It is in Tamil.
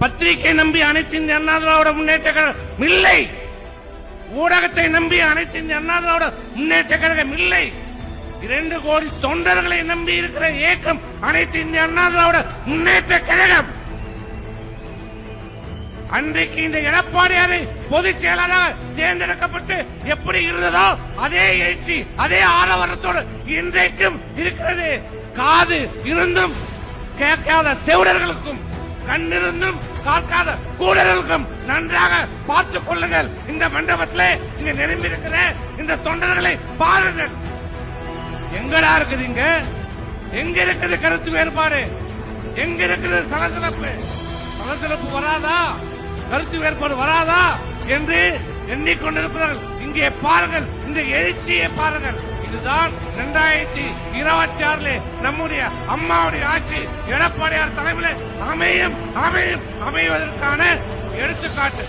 பத்திரிகை நம்பி அனைத்து இந்திய அண்ணா திராவிட முன்னேற்ற கழகம் இல்லை. ஊடகத்தை நம்பி அனைத்து இந்திய அண்ணா திராவிட முன்னேற்ற கழகம் இல்லை. இரண்டு கோடி தொண்டர்களை நம்பி இருக்கிற இயக்கம் அனைத்து இந்திய அண்ணா திராவிட முன்னேற்ற கழகம் அன்றைக்கு இந்த எடப்பாடியாரை பொதுச் செயலாளராக தேர்ந்தெடுக்கப்பட்டு எப்படி இருந்ததோ அதே எழுச்சி அதே ஆரவாரத்தோடு இன்றைக்கும் இருக்கிறது. காது இருந்தும் கேட்காத செவிடர்களுக்கும் கண்ணிருந்தும் காக்காத கூடலுக்கும் நன்றாக பார்த்துக் கொள்ளுங்கள். இந்த மண்டபத்திலே இங்க நிரம்பி இருக்கிற இந்த தொண்டர்களை பாருங்கள். எங்கடா இருக்குது இங்க? எங்க இருக்குது கருத்து வேறுபாடு? எங்க இருக்குது சலசலப்பு? சலசலப்பு வராதா? கருத்து வேறுபாடு வராதா? என்று எண்ணிக்கொண்டிருக்கிறார்கள் இங்கே பாருங்கள். இந்த எழுச்சியை பாருங்கள். இதுதான் இரண்டாயிரத்தி இருபத்தி ஆறுல நம்முடைய அம்மாவுடைய ஆட்சி. எடப்பாடியார் தலைமையில் அமையும் அமையும் அமைவதற்கான எடுத்துக்காட்டு.